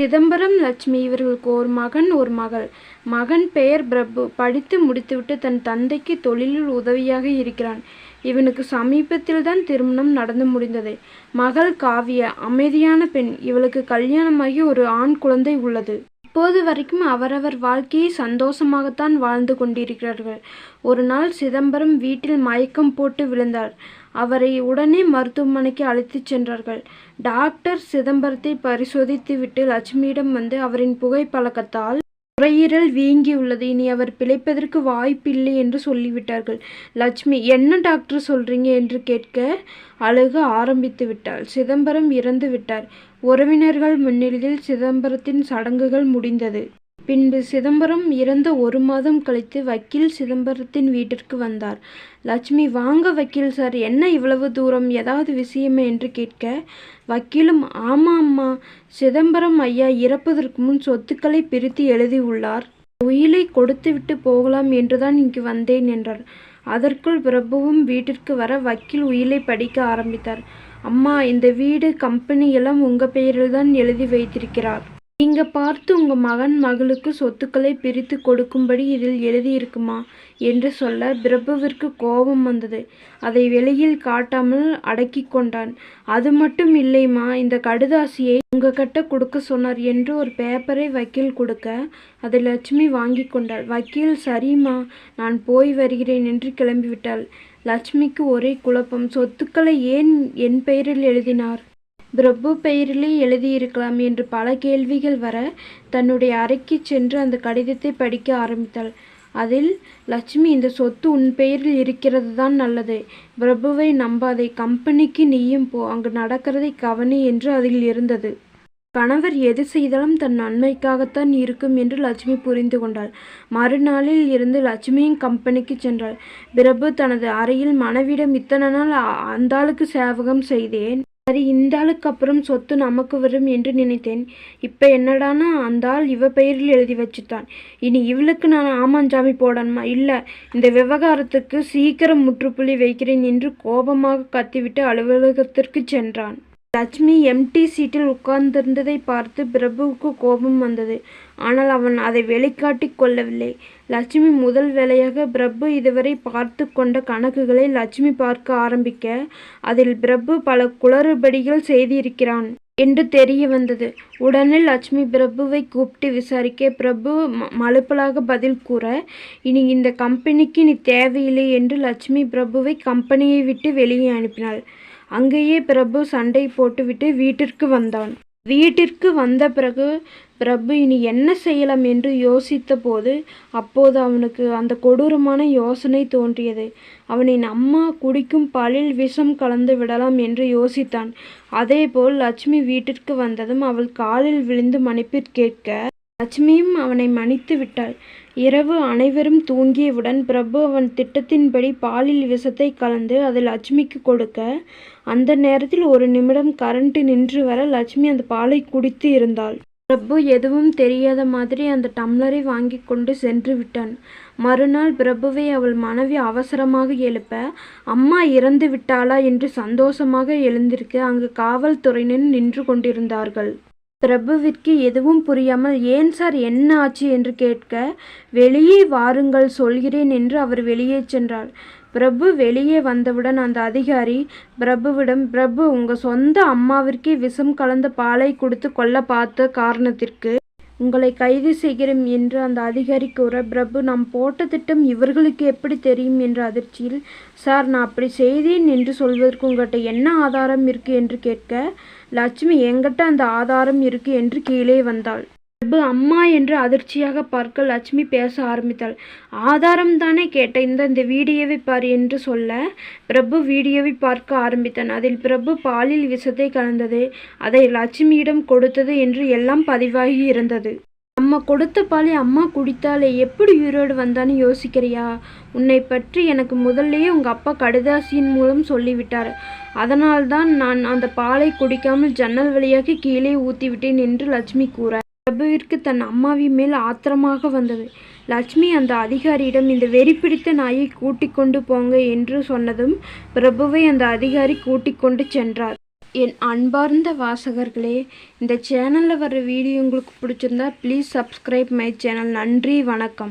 சிதம்பரம் லட்சுமி இவர்களுக்கு ஒரு மகன் ஒரு மகள். மகன் பெயர் பிரபு. படித்து முடித்துவிட்டு தன் தந்தைக்கு தொழிலில் உதவியாக இருக்கிறான். இவனுக்கு சமீபத்தில்தான் திருமணம் நடந்து முடிந்தது. மகள் காவிய அமைதியான பெண். இவளுக்கு கல்யாணமாகி ஒரு ஆண் குழந்தை உள்ளது. இப்போது வரைக்கும் அவரவர் வாழ்க்கையை சந்தோஷமாகத்தான் வாழ்ந்து கொண்டிருக்கிறார்கள். ஒரு நாள் சிதம்பரம் வீட்டில் மயக்கம் போட்டு விழுந்தார். அவரை உடனே மருத்துவமனைக்கு அழைத்துச் சென்றார்கள். டாக்டர் சிதம்பரத்தை பரிசோதித்துவிட்டு லட்சுமியிடம் வந்து அவரின் புகைப்பழக்கத்தால் நுரையீரல் வீங்கியுள்ளது. இனி அவர் பிழைப்பதற்கு வாய்ப்பில்லை என்று சொல்லிவிட்டார்கள். லட்சுமி என்ன டாக்டர் சொல்றீங்க என்று கேட்க அழுக ஆரம்பித்து விட்டாள் சிதம்பரம் இறந்து விட்டார். உறவினர்கள் முன்னிலையில் சிதம்பரத்தின் சடங்குகள் முடிந்தது. பின்பு சிதம்பரம் இறந்த ஒரு மாதம் கழித்து வக்கீல் சிதம்பரத்தின் வீட்டிற்கு வந்தார். லட்சுமி வாங்க வக்கீல் சார் என்ன இவ்வளவு தூரம் ஏதாவது விஷயமா என்று கேட்க வக்கீலும் ஆமா அம்மா சிதம்பரம் ஐயா இறப்பதற்கு முன் சொத்துக்களை பிரித்து எழுதியுள்ளார். உயிலை கொடுத்துவிட்டு போகலாம் என்றுதான் இங்கு வந்தேன் என்றார். அதற்குள் பிரபுவும் வீட்டிற்கு வர வக்கீல் உயிலை படிக்க ஆரம்பித்தார். அம்மா இந்த வீடு கம்பெனி எல்லாம் பெயரில் தான் எழுதி வைத்திருக்கிறார். நீங்க பார்த்து உங்க மகன் மகளுக்கு சொத்துக்களை பிரித்து கொடுக்கும்படி இதில் எழுதியிருக்குமா என்று சொல்ல பிரபுவிற்கு கோபம் வந்தது. அதை வெளியில் காட்டாமல் அடக்கிக் கொண்டான். அது மட்டும் இல்லைம்மா இந்த கடுதாசியை உங்ககிட்ட கொடுக்க சொன்னார் என்று ஒரு பேப்பரை வக்கீல் கொடுக்க அதை லட்சுமி வாங்கிக் கொண்டாள். வக்கீல் சரிம்மா நான் போய் வருகிறேன் என்று கிளம்பிவிட்டாள். லட்சுமிக்கு ஒரே குழப்பம். சொத்துக்களை ஏன் என் பெயரில் எழுதினார்? பிரபு பெயரிலே எழுதியிருக்கலாம் என்று பல கேள்விகள் வர தன்னுடைய அறைக்குச் சென்று அந்த கடிதத்தை படிக்க ஆரம்பித்தாள். அதில் லட்சுமி இந்த சொத்து உன் பெயரில் இருக்கிறது தான் நல்லது. பிரபுவை நம்பாதே. கம்பெனிக்கு நீயும் போ. அங்கு நடக்கிறதை கவனி என்று அதில் இருந்தது. கணவர் எது செய்தாலும் தன் நன்மைக்காகத்தான் இருக்கும் என்று லட்சுமி புரிந்து கொண்டாள். மறுநாளில் இருந்து லட்சுமியும் கம்பெனிக்கு சென்றாள். பிரபு தனது அறையில் மனைவிடம் இத்தனை நாள் அந்தாளுக்கு சேவகம் செய்தேன். சரி இந்தாளுக்கு அப்புறம் சொத்து நமக்கு வரும் என்று நினைத்தேன். இப்ப அந்த அந்தாள் இவ பெயரில் எழுதி வச்சுட்டான். இனி இவளுக்கு நான் ஆமாஞ்சாமி போடணுமா? இல்லை இந்த விவகாரத்துக்கு சீக்கிரம் முற்றுப்புள்ளி வைக்கிறேன் என்று கோபமாக கத்திவிட்டு அலுவலகத்திற்குச் சென்றான். லட்சுமி எம்டி சீட்டில் உட்கார்ந்திருந்ததை பார்த்து பிரபுவுக்கு கோபம் வந்தது. ஆனால் அவன் அதை வெளிக்காட்டிக் கொள்ளவில்லை. லட்சுமி முதல் வேலையாக பிரபு இதுவரை பார்த்துக் கொண்ட கணக்குகளை லட்சுமி பார்க்க ஆரம்பிக்க அதில் பிரபு பல குளறுபடிகள் செய்திருக்கிறான் என்று தெரிய வந்தது. உடனே லட்சுமி பிரபுவை கூப்பிட்டு விசாரிக்க பிரபு மழுப்பலாக பதில் கூற இனி இந்த கம்பெனிக்கு நீ தேவையில்லை என்று லட்சுமி பிரபுவை கம்பெனியை விட்டு வெளியே அனுப்பினாள். அங்கேயே பிரபு சண்டை போட்டுவிட்டு வீட்டிற்கு வந்தான். வீட்டிற்கு வந்த பிறகு பிரபு இனி என்ன செய்யலாம் என்று யோசித்தபோது அப்போது அவனுக்கு அந்த கொடூரமான யோசனை தோன்றியது. அவனின் அம்மா குடிக்கும் பாலில் விஷம் கலந்து விடலாம் என்று யோசித்தான். அதேபோல் லட்சுமி வீட்டிற்கு வந்ததும் அவள் காலில் விழுந்து மன்னிப்பு கேட்க லட்சுமியும் அவனை மன்னித்து விட்டாள். இரவு அனைவரும் தூங்கியவுடன் பிரபு அவன் திட்டத்தின்படி பாலில் விஷத்தை கலந்து அதை லட்சுமிக்கு கொடுக்க அந்த நேரத்தில் ஒரு நிமிடம் கரண்ட் நின்று வர லட்சுமி அந்த பாலை குடித்து இருந்தாள். பிரபு எதுவும் தெரியாத மாதிரி அந்த டம்ளரை வாங்கிக் கொண்டு சென்று விட்டான். மறுநாள் பிரபுவை அவள் மனைவி அவசரமாக எழுப்ப அம்மா இறந்து விட்டாளா என்று சந்தோஷமாக எழுந்திருக்க அங்கு காவல்துறையினர் நின்று கொண்டிருந்தார்கள். பிரபுவிற்கு எதுவும் புரியாமல் ஏன் சார் என்ன ஆச்சு என்று கேட்க வெளியே வாருங்கள் சொல்கிறேன் என்று அவர் வெளியே சென்றார். பிரபு வெளியே வந்தவுடன் அந்த அதிகாரி பிரபுவிடம் பிரபு உங்கள் சொந்த அம்மாவிற்கே விஷம் கலந்த பாலை கொடுத்து கொல்ல பார்த்த காரணத்திற்கு உங்களை கைது செய்கிறோம் என்று அந்த அதிகாரி கூற பிரபு நாம் போட்ட திட்டம் இவர்களுக்கு எப்படி தெரியும் என்ற அதிர்ச்சியில் சார் நான் அப்படி செய்தேன் என்று சொல்வதற்கு உங்கள்கிட்ட என்ன ஆதாரம் இருக்கு என்று கேட்க லட்சுமி எங்கிட்ட அந்த ஆதாரம் இருக்கு என்று கீழே வந்தாள். பிரபு அம்மா என்று அதிர்ச்சியாக பார்க்க லட்சுமி பேச ஆரம்பித்தாள். ஆதாரம் தானே கேட்டேன் இந்த இந்த வீடியோவை பார் என்று சொல்ல பிரபு வீடியோவை பார்க்க ஆரம்பித்தான். அதில் பிரபு பாலில் விஷத்தை கலந்தது அதை லட்சுமியிடம் கொடுத்தது என்று எல்லாம் பதிவாகி இருந்தது. நம்ம கொடுத்த பாலை அம்மா குடித்தாளே எப்படி உயிரோடு வந்தான்னு யோசிக்கிறியா? உன்னை பற்றி எனக்கு முதல்லயே உங்கள் அப்பா கடுதாசியின் மூலம் சொல்லிவிட்டார். அதனால்தான் நான் அந்த பாலை குடிக்காமல் ஜன்னல் வழியாக கீழே ஊற்றிவிட்டேன் என்று லட்சுமி கூற பிரபுவிற்கு தன் அம்மாவின் மேல் ஆத்திரமாக வந்தது. லட்சுமி அந்த அதிகாரியிடம் இந்த வெறி பிடித்த நாயை கூட்டிக் கொண்டு போங்க என்று சொன்னதும் பிரபுவை அந்த அதிகாரி கூட்டிக் கொண்டு சென்றார். என் அன்பார்ந்த வாசகர்களே இந்த சேனலில் வர வீடியோ உங்களுக்கு பிடிச்சிருந்தா ப்ளீஸ் சப்ஸ்கிரைப் மை சேனல் நன்றி வணக்கம்